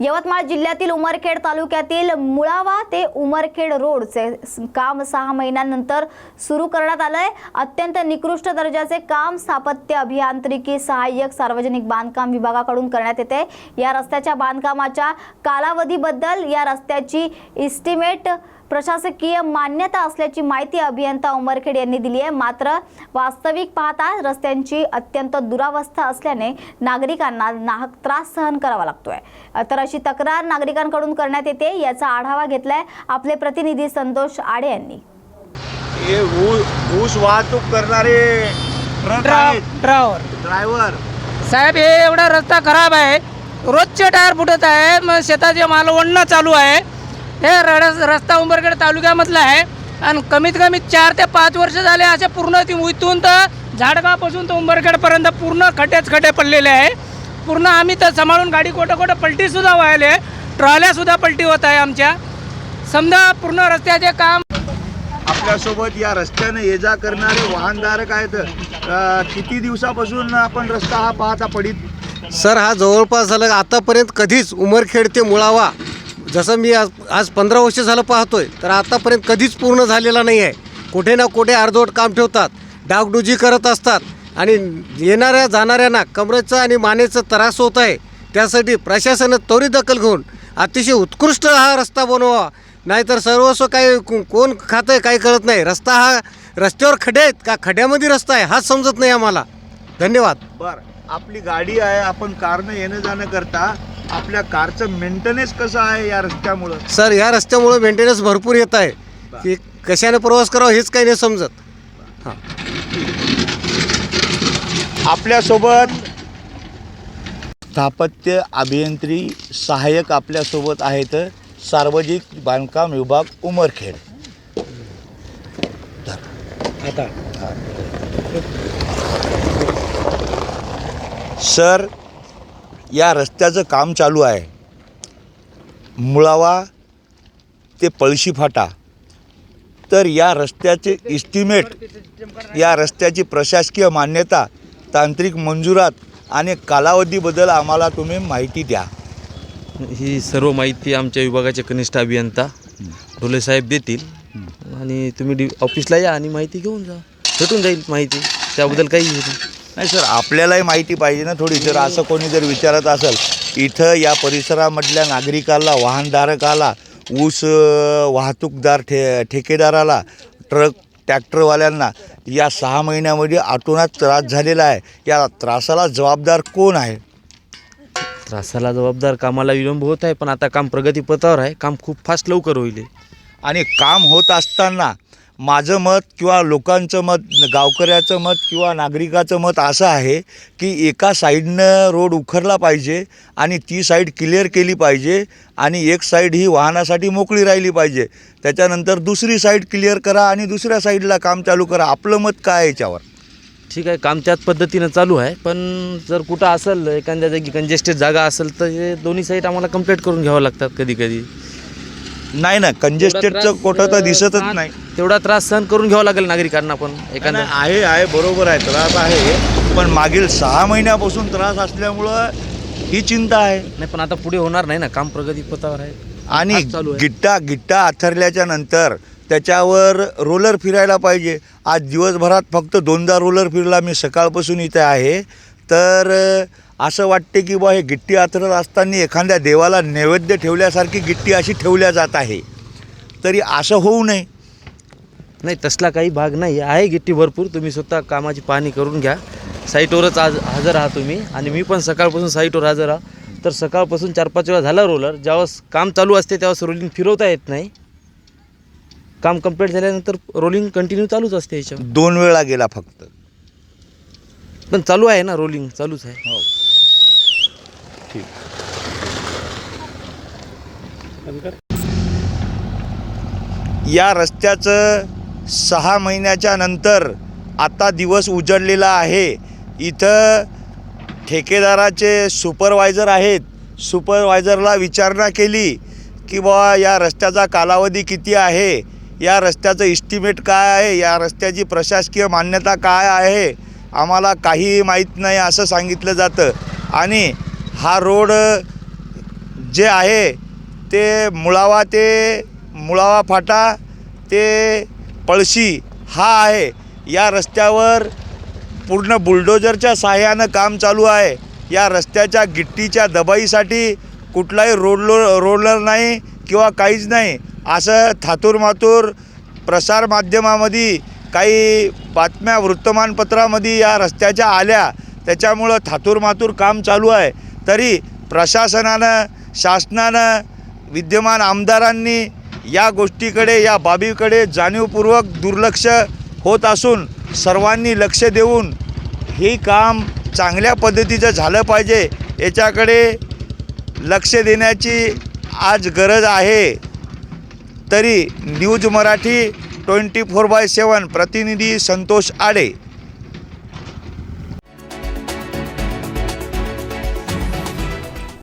यवतमाळ जिल्ह्यातील उमरखेड तालुक्यातील मुळावा ते उमरखेड रोडचे काम सहा महिन्यानंतर सुरू करण्यात आलंय. अत्यंत निकृष्ट दर्जाचे काम स्थापत्य अभियांत्रिकी सहाय्यक सार्वजनिक बांधकाम विभागाकडून करण्यात येते. या रस्त्याच्या बांधकामाच्या कालावधीबद्दल या रस्त्याची इस्टिमेट प्रशासकीय मान्यता असल्याची माहिती अभियंता उमरखेड यांनी दिली आहे. मात्र वास्तविक पाहता रस्त्यांची अत्यंत दुरावस्था असल्याने नागरिकांना नाहक त्रास सहन करावा लागतोय. तर अशी तक्रार नागरिकांकडून करण्यात येते याचा आढावा घेतलाय आपले प्रतिनिधी संतोष आडे यांनी. हे ऊस ऊस वाहतूक करणारे ड्रायव्हर. साहेब हे एवढा रस्ता खराब आहे. रोजचे टायर फुटत आहे मग शेताचे माल ओढणं चालू आहे. हे रड रस्ता उंबरखेड तालुक्यामधला आहे. आणि कमीत कमी चार ते पाच वर्ष झाले असे पूर्ण ती इथून तर झाडगावपासून तर उंबरखेडपर्यंत पूर्ण खड्डेच खड्डे पडलेले आहे. पूर्ण आम्ही तर सांभाळून गाडी कोटं कोटं पलटीसुद्धा व्हायले. ट्रॉल्यासुद्धा पलटी होत आहे आमच्या. समजा पूर्ण रस्त्याचे काम आपल्यासोबत या रस्त्याने ये जा करणारे वाहनधारक आहेत. किती दिवसापासून आपण रस्ता हा पाहता पडित? सर हा जवळपास झालं. आतापर्यंत कधीच उमरखेड ते मुळावा जसं मी आज आज पंधरा वर्ष झालं पाहतोय तर आतापर्यंत कधीच पूर्ण झालेला नाही आहे. कुठे ना कुठे अर्धवट काम ठेवतात डागडुजी करत असतात आणि येणाऱ्या जाणाऱ्यांना कमरेचं आणि मानेचं त्रास होत आहे. त्यासाठी प्रशासनानं त्वरित दखल घेऊन अतिशय उत्कृष्ट हा रस्ता बनवा नाहीतर सर्वस्व काही कोण खातं आहे काही कळत नाही. रस्ता हा रस्त्यावर खडे आहेत का? खड्यामध्ये रस्ता आहे हाच समजत नाही आम्हाला. धन्यवाद. बरं आपली गाडी आहे आपण कारनं येणं जाणं करता. आपल्या कारचं मेंटेनन्स कसं आहे या रस्त्यामुळं? सर या रस्त्यामुळे मेंटेनन्स भरपूर येत आहे. की कशाने प्रवास करावा हेच काही नाही समजत. हां. आपल्यासोबत स्थापत्य अभियंत्री सहाय्यक आपल्यासोबत आहेत सार्वजनिक बांधकाम विभाग उमरखेड. आता. सर या रस्त्याचं काम चालू आहे. मुळावा ते पळशी फाटा. तर या रस्त्याचे इस्टिमेट या रस्त्याची प्रशासकीय मान्यता तांत्रिक मंजुरात आणि कालावधीबद्दल आम्हाला तुम्ही माहिती द्या. ही सर्व माहिती आमच्या विभागाचे कनिष्ठ अभियंता ढोले साहेब देतील. आणि तुम्ही डी ऑफिसला या आणि माहिती घेऊन जा. भेटून जाईल माहिती. त्याबद्दल काही नाही. सर आपल्यालाही माहिती पाहिजे ना थोडी. जर असं कोणी जर विचारत असेल इथं या परिसरामधल्या नागरिकाला वाहनधारकाला ऊस वाहतूकदार ठे ठेकेदाराला ट्रक ट्रॅक्टरवाल्यांना या सहा महिन्यामध्ये आतोनात त्रास झालेला आहे. या त्रासाला जबाबदार कोण आहे? त्रासाला जबाबदार कामाला विलंब होत आहे पण आता काम प्रगतीपथावर आहे. काम खूप फास्ट लवकर होईल आणि काम होत असताना माझं मत किंवा लोकांचं मत गावकऱ्याचं मत किंवा नागरिकाचं मत असं आहे की एका साईडनं रोड उखरला पाहिजे आणि ती साईड क्लिअर केली पाहिजे आणि एक साईड ही वाहनासाठी मोकळी राहिली पाहिजे. त्याच्यानंतर दुसरी साईड क्लिअर करा आणि दुसऱ्या साईडला काम चालू करा. आपलं मत काय याच्यावर? ठीक आहे काम त्याच पद्धतीनं चालू आहे. पण जर कुठं असेल एखाद्या जागी कंजेस्टेड जागा असेल तर हे दोन्ही साईड आम्हाला कंप्लीट करून घ्यावं लागतात कधी कधी नाही ना कंजेस्टेडचं कुठं तर दिसतच नाही. तेवढा त्रास सहन करून घ्यावा लागेल नागरिकांना पण एखाद्या नाही, आहे आहे बरोबर आहे त्रास आहे. पण मागील सहा महिन्यापासून त्रास असल्यामुळं ही चिंता आहे. नाही पण आता पुढे होणार नाही ना काम प्रगतीपथावर आहे. आणि. गिट्टा गिट्टा आथरल्याच्या नंतर त्याच्यावर रोलर फिरायला पाहिजे. आज दिवसभरात फक्त दोनदा रोलर फिरला मी सकाळपासून इथे आहे. तर असं वाटते की बा हे गिट्टी आथरत असताना एखाद्या देवाला नैवेद्य ठेवल्यासारखी गिट्टी अशी ठेवल्या जात आहे. तरी असं होऊ नये. नाही तसला काही भाग नाही. आहे गिट्टी भरपूर. तुम्ही स्वतः कामाची पाहणी करून घ्या. साईटवरच आज हजर आहात तुम्ही. आणि मी पण सकाळपासून साईटवर हजर आहा तर सकाळपासून चार पाच वेळा झाला रोलर ज्यावेळेस काम चालू असते त्यावेळेस रोलिंग फिरवता येत नाही. काम कंप्लीट झाल्यानंतर रोलिंग कंटिन्यू चालूच असते याच्यावर. दोन वेळा गेला फक्त. पण चालू आहे ना रोलिंग चालूच आहे. या रस्त्याचं सहा महिन्याच्या नंतर आता दिवस उजडलेला आहे. इथं ठेकेदाराचे सुपरवायझर आहेत. सुपरवायझरला विचारणा केली की बुवा या रस्त्याचा कालावधी किती आहे? या रस्त्याचं इस्टिमेट काय आहे? या रस्त्याची प्रशासकीय मान्यता काय आहे? आम्हाला काहीही माहीत नाही असं सांगितलं जातं. आणि हा रोड जे आहे ते मुळावा ते मुळावा फाटा ते पळशी हा आहे. या रस्त्यावर पूर्ण बुलडोजरच्या सहाय्यानं काम चालू आहे. या रस्त्याच्या गिट्टीच्या दबाईसाठी कुठलाही रोडलो रोलर नाही किंवा काहीच नाही. असं थातूरमातूर प्रसारमाध्यमामध्ये काही बातम्या वृत्तमानपत्रामध्ये या रस्त्याच्या आल्या. त्याच्यामुळं थातूरमातूर काम चालू आहे. तरी प्रशासनानं शासनानं विद्यमान आमदारांनी या गोष्टीकडे या बाबीकडे जाणीवपूर्वक दुर्लक्ष होत असून सर्वांनी लक्ष देऊन हे काम चांगल्या पद्धतीचं झालं पाहिजे याच्याकडे लक्ष देण्याची आज गरज आहे. तरी news Marathi twenty four by seven प्रतिनिधी संतोष आडे